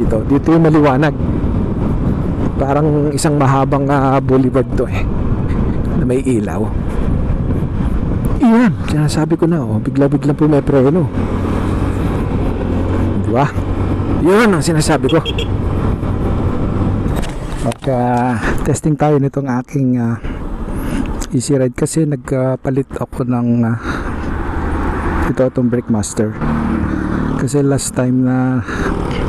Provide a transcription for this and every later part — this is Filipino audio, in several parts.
dito. Dito yung maliwanag. Parang isang mahabang ah, boulevard to eh. Na may ilaw. Iyan, sinasabi ko na oh, bigla-bigla po may preno. Di ba? Yun ang sinasabi ko. Pagka testing tayo nitong aking ah, easy ride kasi nagpalit ako ng ah, ito itong brake master kasi last time na na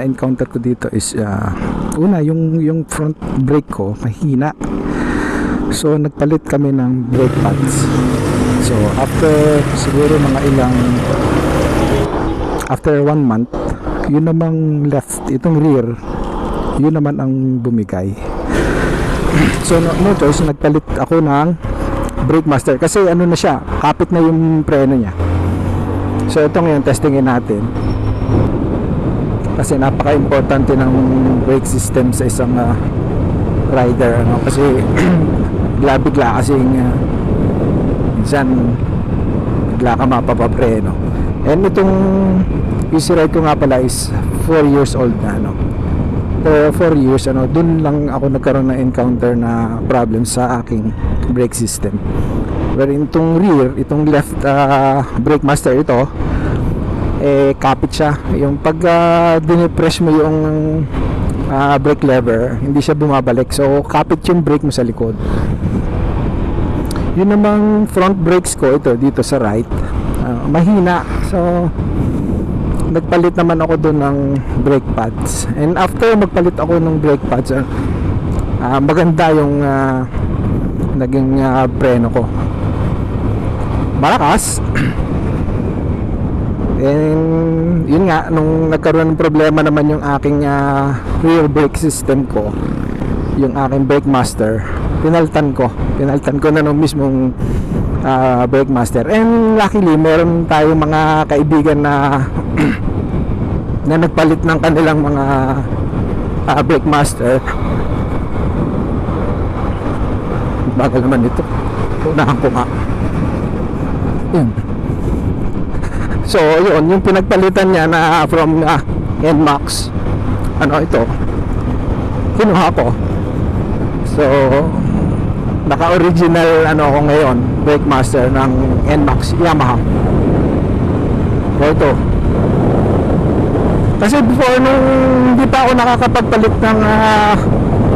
encounter ko dito is ah, una yung yung front brake ko mahina. So nagpalit kami ng brake pads. So after siguro mga ilang after one month yun namang left itong rear yun naman ang bumigay. So no, no choice nagpalit ako ng brake master. Kasi ano na siya kapit na yung preno niya. So ito ngayon testingin natin kasi napaka-importante ng brake system sa isang ah, rider ano? Kasi bigla-bigla kasing uh, minsan bigla ka mapapapreno and itong easy ride ko nga pala is 4 years old na ano for 4 years ano dun lang ako nagkaroon ng encounter na problem sa aking brake system. Wherein itong rear itong left ah, brake master ito eh kapit siya. Yung pag uh, dinipress mo yung ah, brake lever hindi siya bumabalik. So kapit yung brake mo sa likod. Yun namang front brakes ko ito dito sa right. Ah, mahina. So nagpalit naman ako doon ng brake pads. And after magpalit ako ng brake pads ah, ah, maganda yung ah, naging ah, preno ko. Malakas And yun nga, nung nagkaroon ng problema naman yung aking ah, rear brake system ko, yung aking brake master, pinaltan ko. Pinaltan ko na nung mismong ah, brake master. And luckily, meron tayong mga kaibigan na na nagpalit ng kanilang mga ah, brake master. Bagal naman ito. Unahan ko nga. Yun. So, yun, yung pinagpalitan niya na from uh, NMAX, ano ito, kinuha ko. So, naka-original ano ako ngayon, brake master ng NMAX Yamaha. So, ito. Kasi before nung hindi pa ako nakakapagpalit ng uh,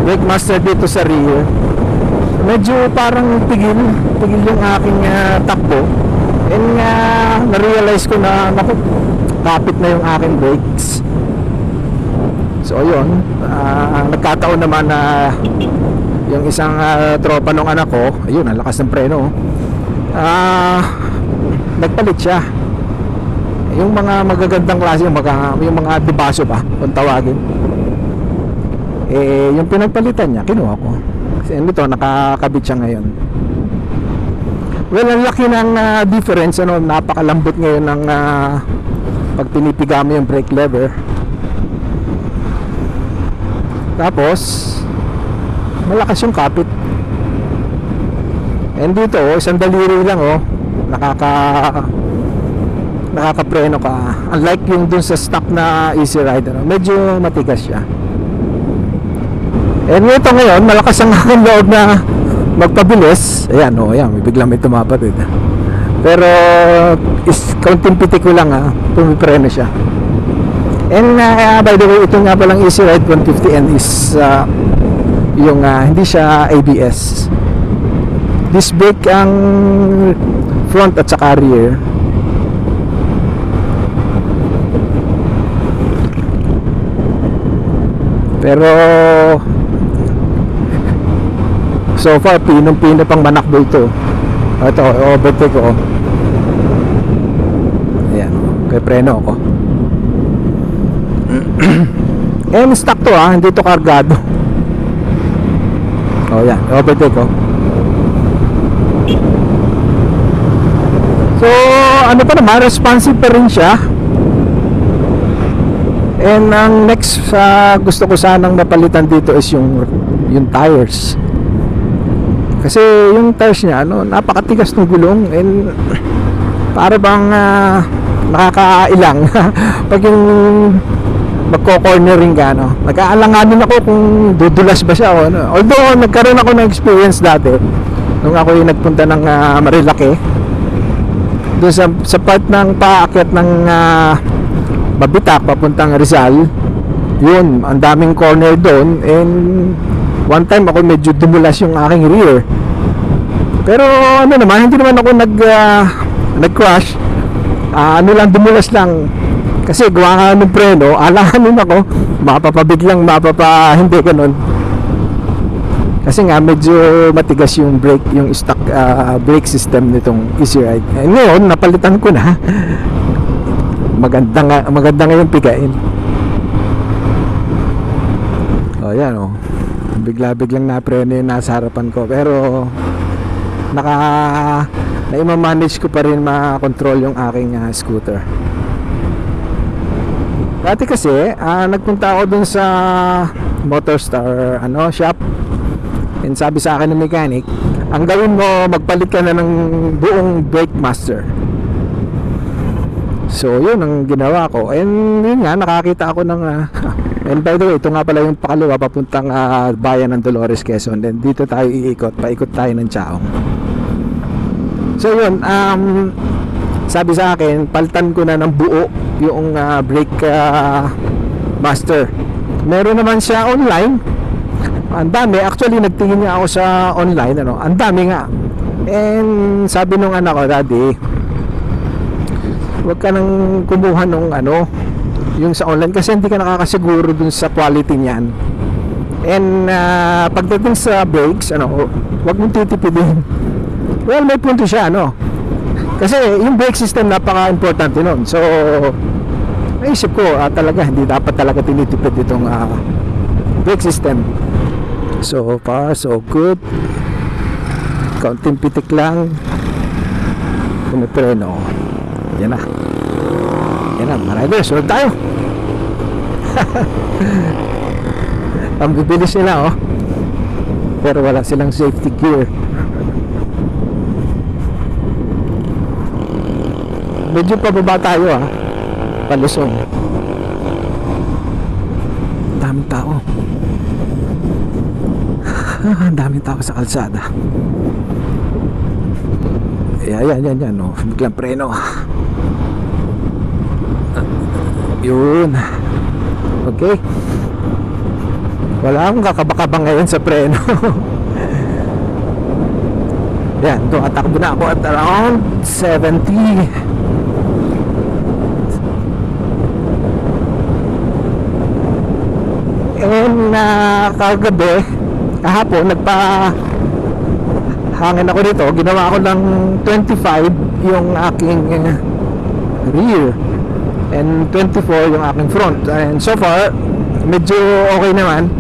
brake master dito sa rear, medyo parang tigil, tigil yung aking uh, takbo. And uh, na-realize ko na naku, kapit na yung aking brakes. So ayun, ah, nagkataon naman na yung isang ah, tropa ng anak ko, ayun, ang lakas ng preno. Ah, nagpalit siya. Yung mga magagandang klase, yung mga, yung mga dibaso ba, kung tawagin. Eh, yung pinagpalitan niya, kinuha ko. Kasi ano to, nakakabit siya ngayon. Well, ang laki ng ah, difference ano, napakalambot ngayon ng ah, pag pinipiga mo yung brake lever. Tapos malakas yung kapit. And dito, oh, isang daliri lang oh, nakaka nakakapreno ka. Unlike yung dun sa stock na Easy Rider, oh, medyo matigas siya. And ito ngayon, malakas ang aking loob na magpabilis. Ayan, oh, ayan, may biglang may tumapatid. Pero is kaunting pitik ko lang ah, pumipreno siya. And uh, by the way, ito nga palang Easy Ride 150N is uh, yung ah, hindi siya ABS. Disc brake ang front at saka rear. Pero so far pinong pino pang manakbo ito. Ito overtake ko. Ayan kay preno ako. And stock to ha hindi to kargado. Oh yan overtake ko so ano pa naman responsive pa rin siya. And ang next sa gusto ko sanang mapalitan dito is yung yung tires kasi yung tires niya ano napakatigas ng gulong and para bang ah, nakakailang pag yung magko-cornering ka, no? Nag-aalanganin ako kung dudulas ba siya o ano. Although, nagkaroon ako ng experience dati nung ako yung nagpunta ng ah, Marilake. Doon sa, sa part ng paakyat ng ah, Babitak, papuntang Rizal, yun, ang daming corner doon and one time ako medyo dumulas yung aking rear. Pero ano naman, hindi naman ako nag ah, nag-crash. Ah, ano lang dumulas lang kasi gawa nga ng preno, alanganin ako, mapapabiglang, mapapa, hindi ganun. Kasi nga medyo matigas yung brake, yung stock ah, brake system nitong Easy Ride. Eh, ngayon, napalitan ko na. maganda nga, maganda nga yung pigain. Oh, yan oh. Bigla-biglang napreno yung nasa harapan ko. Pero, naka, na-manage ko pa rin makontrol yung aking ah, scooter. Dati kasi, ah, nagpunta ako dun sa Motorstar ano, shop. And sabi sa akin ng mechanic, ang gawin mo, magpalit ka na ng buong brake master. So, yun ang ginawa ko. And yun nga, nakakita ako ng... ah, and by the way, ito nga pala yung pakalawa papuntang ah, bayan ng Dolores, Quezon. Then dito tayo iikot, paikot tayo ng Chaong. So yun, um, sabi sa akin, palitan ko na ng buo yung ah, brake ah, master. Meron naman siya online. Ang dami, actually nagtingin nga ako sa online, ano, ang dami nga. And sabi nung anak ko, daddy, huwag ka nang kumuha nung ano, yung sa online kasi hindi ka nakakasiguro dun sa quality niyan. And ah, pagdating sa brakes, ano, huwag mong titipidin. Well, may punto siya, no? Kasi yung brake system napaka-importante nun. So, naisip ko ah, talaga, hindi dapat talaga tinitipid itong ah, brake system. So far, so good. Kaunting pitik lang. Pumipreno. Yan na. Yan na, mga rider, sunod tayo. Ang bibilis nila, oh. Pero wala silang safety gear. Medyo pababa tayo, ah. Palusong. Daming tao. Daming tao sa kalsada. Ayan, yan, yan, yan. Oh. Biglang preno. Yun. Okay. Wala akong kakabakabang ngayon sa preno. yan, tumatakbo na ako at around 70. And na kagabi, kahapon, nagpa hangin ako dito. Ginawa ko ng 25 yung aking eh, rear and 24 yung aking front. And so far, medyo okay naman.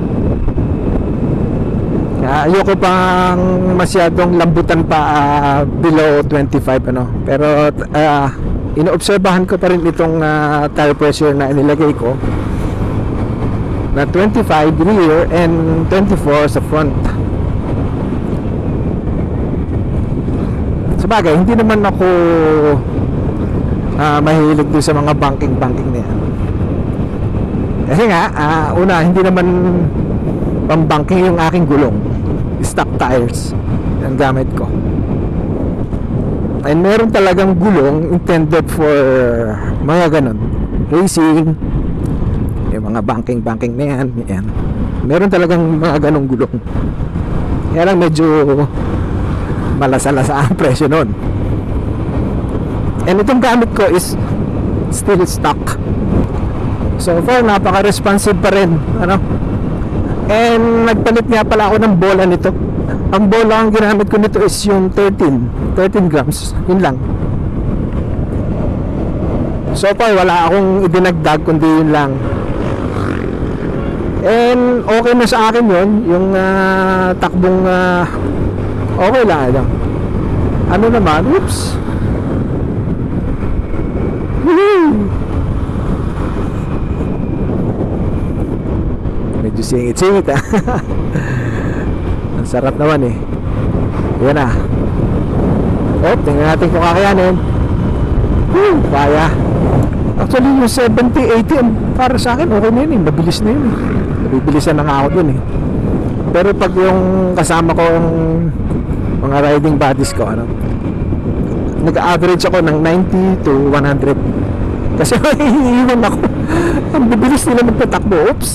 Kaya ayoko pang masyadong lambutan pa ah, below 25 ano. Pero uh, inoobserbahan ko pa rin itong ah, tire pressure na inilagay ko na 25 rear and 24 sa front. Sa bagay, hindi naman ako ah, mahilig doon sa mga banking-banking na yan. Kasi nga, ah, una, hindi naman pambangking yung aking gulong. Stock tires ang gamit ko. And meron talagang gulong intended for mga ganon. Racing, mga banking-banking na yan, yan. Meron talagang mga ganong gulong. Kaya lang medyo malasa-lasa ang presyo nun. And itong gamit ko is still stock. So far, napaka-responsive pa rin. Ano? And nagpalit nga pala ako ng bola nito. Ang bola ang ginamit ko nito is yung 13. 13 grams. Yun lang. So far, wala akong idinagdag kundi yun lang. And okay na sa akin yun. Yung ah, takbong ah, okay lang. Ano, ano naman? Oops. Woohoo! Medyo singit-singit ah. Ang sarap naman eh. Yan na. Oh, tingnan natin kung kakayanin. Woo, kaya. Actually, yung 70, 80, ang para sa akin, okay na yun eh. Mabilis na yun eh. Nabibilisan na ako dun eh. Pero pag yung kasama ko yung mga riding buddies ko, ano, nag-average ako ng 90 to 100. Kasi iiwan ako. Ang bibilis nila magpatakbo. Oops!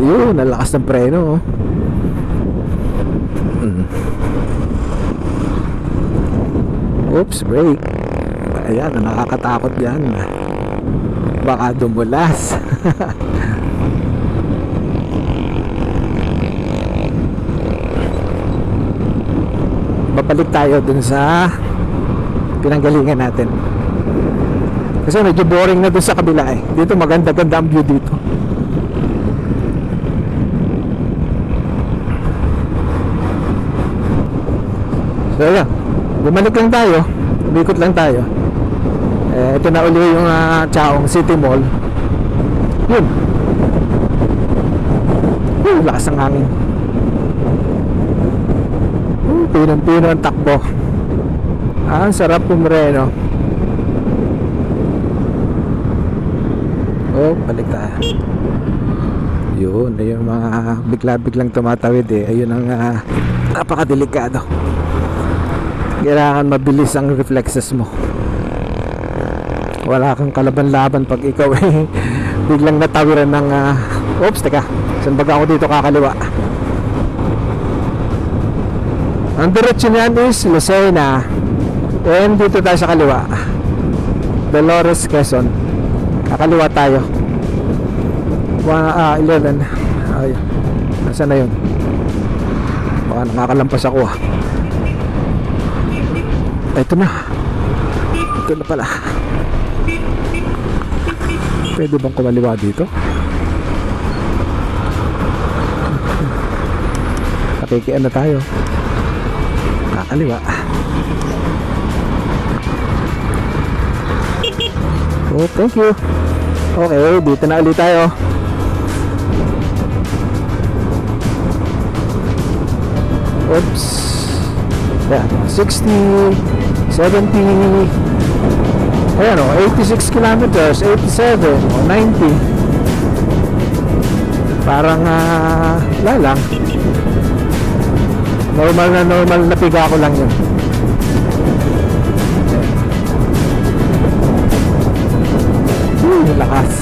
Yun, nalakas ng preno. oh. Mm. Oops, brake. Ayan, nakakatakot yan. Baka dumulas. Babalik tayo dun sa pinanggalingan natin. Kasi medyo boring na dun sa kabila eh. Dito maganda-ganda ang view dito. So ayan, bumalik lang tayo. Umikot lang tayo. Eh, ito na uli yung uh, Chaong City Mall. Yun. Yun, lakas ng hangin. Uh, pinong-pino ang takbo. Ah, ang sarap pumreno. Oh, balik tayo. Yun, yung mga bigla-biglang tumatawid eh. Ayun ang ah, napakadelikado. Kailangan mabilis ang reflexes mo. Wala kang kalaban-laban pag ikaw eh biglang natawiran ng ah, oops, teka. Saan baga ako dito kakaliwa? Ang diretsyon niyan is Lucena. And dito tayo sa kaliwa. Dolores, Quezon. Kakaliwa tayo. One, ah, 11. Ay, nasaan na yun? Baka nakakalampas ako ah. Ito na. Ito na pala. Pwede bang kumaliwa dito? Nakikian na tayo. Kakaliwa. Oh, thank you. Okay, dito na ulit tayo. Oops. Ayan, 60, 70, ayan o, 86 kilometers, 87, o 90. Parang, ah, wala lang. Normal na normal na piga ko lang yun. Hmm, lakas.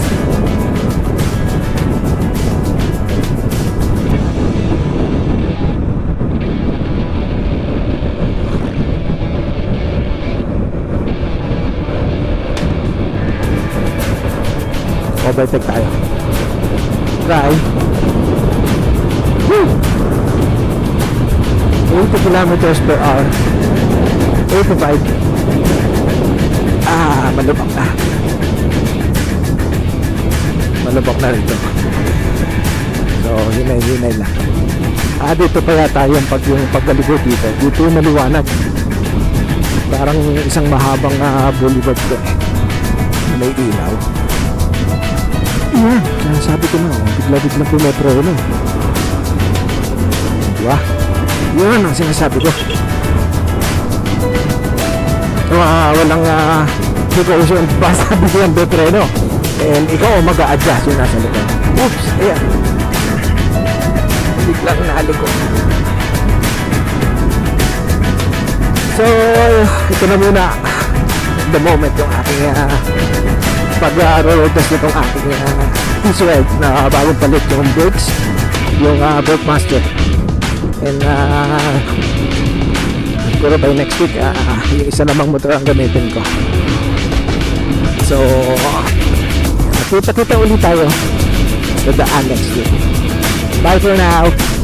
Overtake tayo. Try. 80 kilometers per hour. 85. Ah, malubak na. Malubak na rito. So, hinay-hinay lang. Ah, dito pa yata yung pag yung pagkalikot dito. Dito yung maliwanag. Parang isang mahabang uh, boulevard ko. May ilaw. Yan, kaya sabi ko na, oh, bigla-bigla pumetro na. Diba? Yun ang sinasabi ko. Uh, walang uh, precaution basta biglang betreno. And ikaw mag a-adjust yung nasa likod. Oops, ayan. Biglang naliko. So, ito na muna the moment yung aking uh, pag-road test nitong aking uh, T-Swed na bagong palit yung brakes yung uh, brake master and uh, siguro by next week uh, yung isa namang motor ang gamitin ko. So kita kita ulit tayo sa daan next week. Bye for now